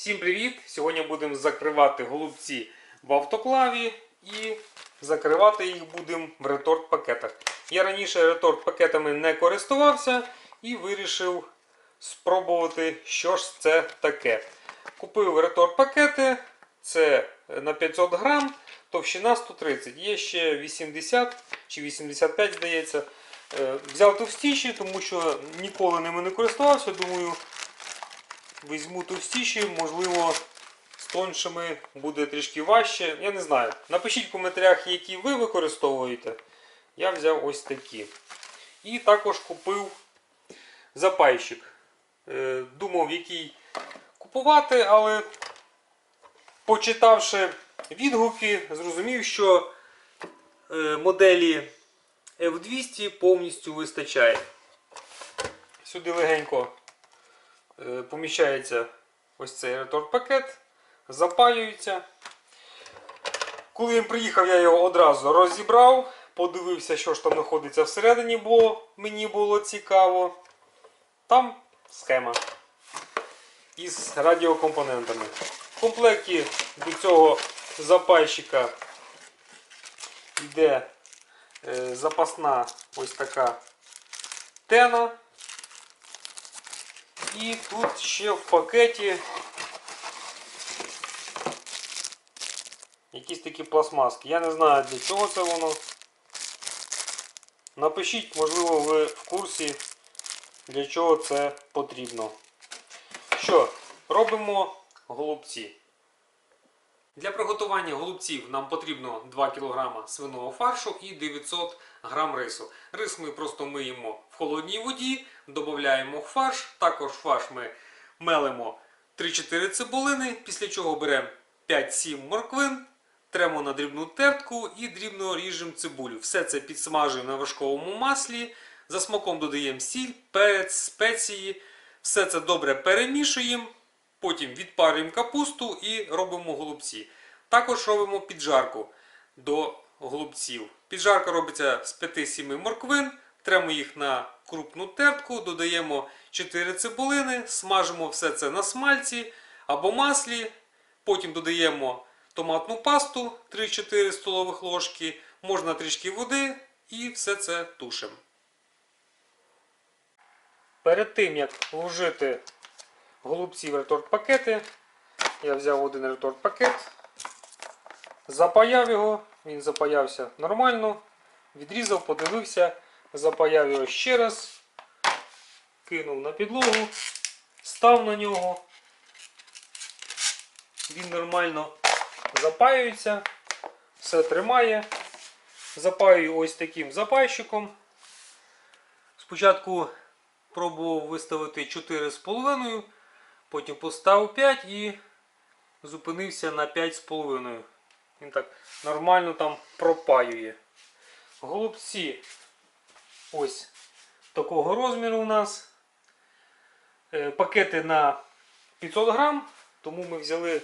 Всім привіт! Сьогодні будемо закривати голубці в автоклаві і закривати їх будемо в реторт пакетах. Я раніше реторт пакетами не користувався і вирішив спробувати, що ж це таке. Купив реторт пакети, це на 500 грам, товщина 130. Є ще 80 чи 85, здається. Е, Взяв товстіші, тому що ніколи ними не користувався. Думаю, візьму товстіші, можливо, з тоншими буде трішки важче. Я не знаю. Напишіть в коментарях, які ви використовуєте. Я взяв ось такі. І також купив запайщик. Е, Думав, який купувати, але почитавши відгуки, зрозумів, що е, моделі F200 повністю вистачає. Сюди легенько поміщається ось цей реторт-пакет, запаюється. Коли він приїхав, я його одразу розібрав, подивився, що ж там знаходиться всередині, бо мені було цікаво. Там схема із радіокомпонентами. В комплекті до цього запайщика йде е, запасна ось така тена. І тут ще в пакеті якісь такі пластмаски. Я не знаю для чого це воно. Напишіть, можливо, ви в курсі, для чого це потрібно. Що, робимо голубці. Для приготування голубців нам потрібно 2 кг свиного фаршу і 900 г рису. Рис ми просто миємо в холодній воді, додаємо фарш. Також фарш ми мелимо 3-4 цибулини, після чого беремо 5-7 морквин, тремо на дрібну тертку і дрібно ріжемо цибулю. Все це підсмажуємо на вершковому маслі. За смаком додаємо сіль, перець, спеції. Все це добре перемішуємо. Потім відпарюємо капусту і робимо голубці. Також робимо піджарку до голубців. Піджарка робиться з 5-7 морквин, тремо їх на крупну тертку, додаємо 4 цибулини, смажимо все це на смальці або маслі. Потім додаємо томатну пасту 3-4 столових ложки, можна трішки води і все це тушимо. Перед тим як вложити голубці в реторт-пакети. Я взяв один реторт-пакет, запаяв його, він запаявся нормально, відрізав, подивився, запаяв його ще раз, кинув на підлогу, став на нього. Він нормально запаюється, все тримає. Запаюю ось таким запайщиком. Спочатку пробував виставити 4,5. Потім поставив 5 і зупинився на 5,5. Він так нормально там пропаює. Голубці ось такого розміру у нас. Е, Пакети на 500 грам, тому ми взяли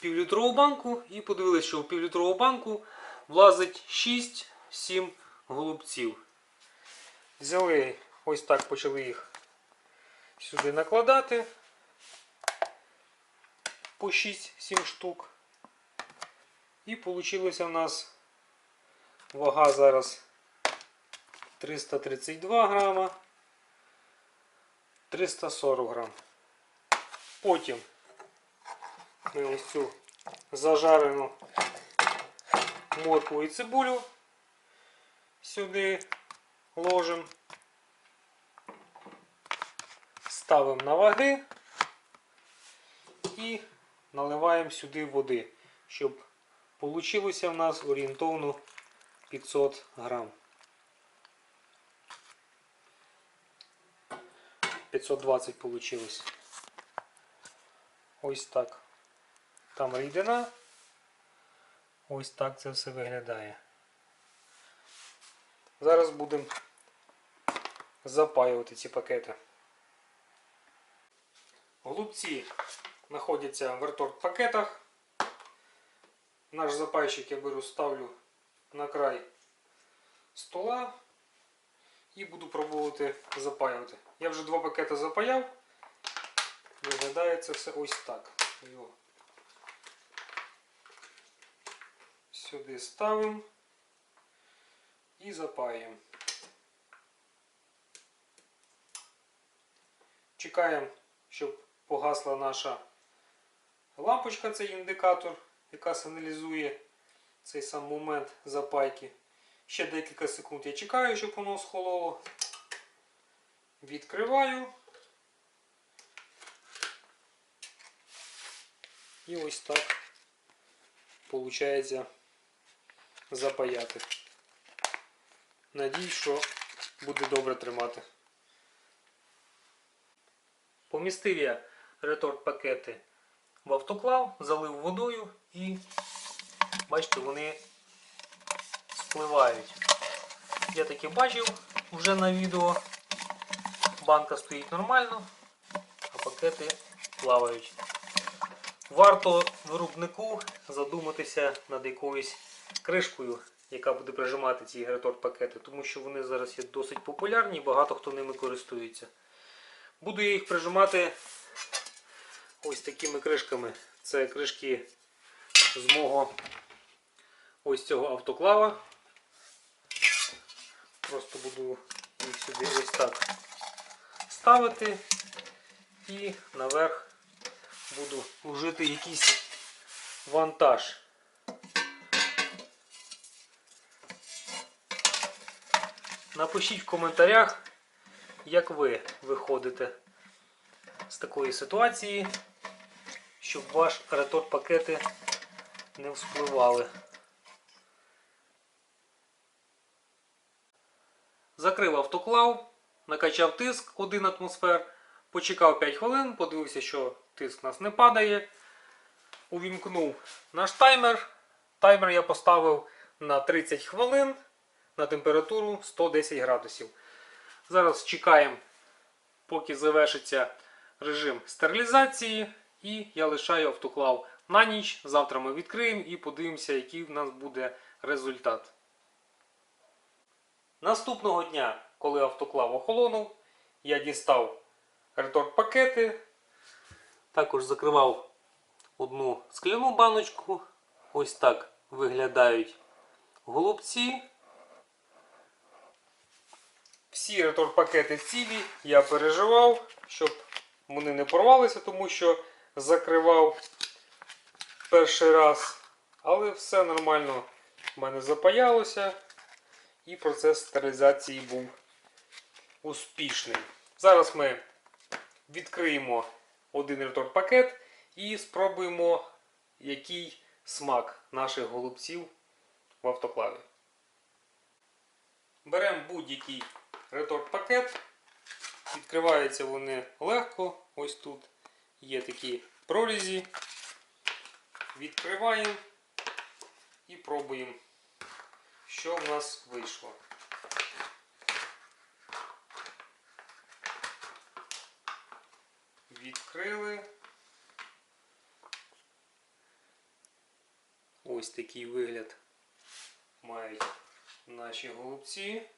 півлітрову банку і подивилися, що в півлітрову банку влазить 6-7 голубців. Взяли ось так почали їх сюди накладати по 6-7 штук. І вийшло в нас вага зараз 332 грама, 340 грам. Потім ми ось цю зажарену моркву і цибулю сюди ложимо, ставимо на ваги і наливаємо сюди води, щоб вийшло в нас орієнтовно 500 грам. 520 вийшло. Ось так. Там рідина. Ось так це все виглядає. Зараз будемо запаювати ці пакети. Голубці знаходяться в реторт пакетах. Наш запайщик я беру, ставлю на край стола і буду пробувати запаювати. Я вже два пакети запаяв. Виглядає це все ось так. Його сюди ставимо і запаюємо. Чекаємо, щоб погасла наша лампочка, цей індикатор, яка сигналізує цей сам момент запайки. Ще декілька секунд я чекаю, щоб воно схололо. Відкриваю. І ось так виходить запаяти. Надіюсь, що буде добре тримати. Помістив я реторт пакети в автоклав, залив водою і бачите, вони спливають. Я таке бачив вже на відео. Банка стоїть нормально, а пакети плавають. Варто виробнику задуматися над якоюсь кришкою, яка буде прижимати ці реторт пакети, тому що вони зараз є досить популярні і багато хто ними користується. Буду я їх прижимати ось такими кришками. Це кришки з мого ось цього автоклава. Просто буду їх сюди ось так ставити і наверх буду вжити якийсь вантаж. Напишіть в коментарях, як ви виходите з такої ситуації, щоб ваш реторт пакети не вспливали. Закрив автоклав, накачав тиск 1 атмосфер, почекав 5 хвилин, подивився, що тиск у нас не падає. Увімкнув наш таймер. Таймер я поставив на 30 хвилин на температуру 110 градусів. Зараз чекаємо, поки завершиться режим стерилізації, і я лишаю автоклав на ніч. Завтра ми відкриємо і подивимося, який в нас буде результат. Наступного дня, коли автоклав охолонув, я дістав реторт пакети, також закривав одну скляну баночку. Ось так виглядають голубці. Всі реторт пакети цілі я переживав, щоб вони не порвалися, тому що закривав перший раз. Але все нормально в мене запаялося і процес стерилізації був успішний. Зараз ми відкриємо один реторт пакет і спробуємо, який смак наших голубців в автоклаві. Беремо будь-який реторт пакет. Відкриваються вони легко. Ось тут є такі прорізі. Відкриваємо і пробуємо, що в нас вийшло. Відкрили. Ось такий вигляд мають наші голубці.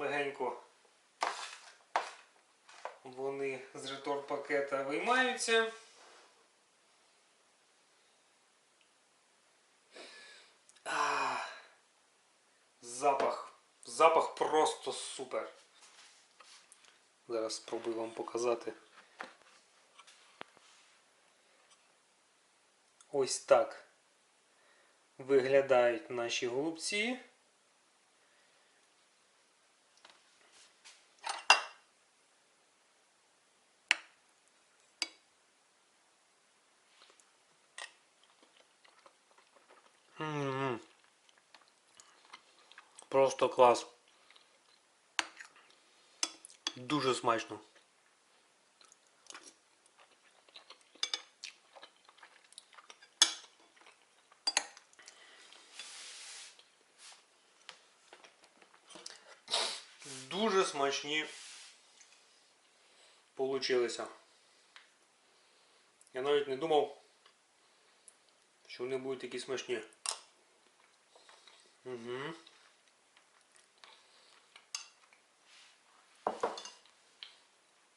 Легенько вони з реторт пакета виймаються. А, Запах. Запах просто супер. Зараз спробую вам показати. Ось так виглядають наші голубці. Просто клас. Дуже смачно. Дуже смачні получилися. Я навіть не думав, що вони будуть такі смачні. Угу.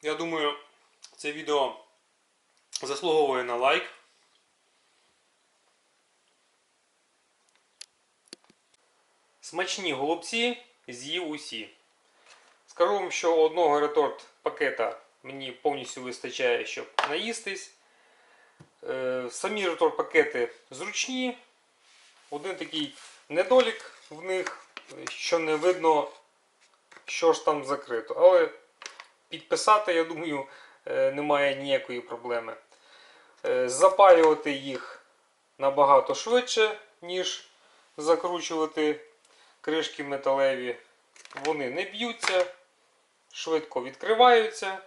Я думаю, це відео заслуговує на лайк. Смачні голубці з'їв усі. Скажу вам, що одного реторт пакета мені повністю вистачає, щоб наїстись. Е, Самі реторт пакети зручні. Один такий недолік в них, що не видно, що ж там закрито. Але підписати, я думаю, е, немає ніякої проблеми. Е, Запаювати їх набагато швидше, ніж закручувати кришки металеві. Вони не б'ються, швидко відкриваються.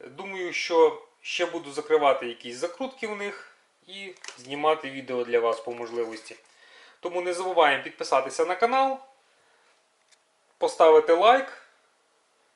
Думаю, що ще буду закривати якісь закрутки в них і знімати відео для вас по можливості. Тому не забуваємо підписатися на канал, поставити лайк.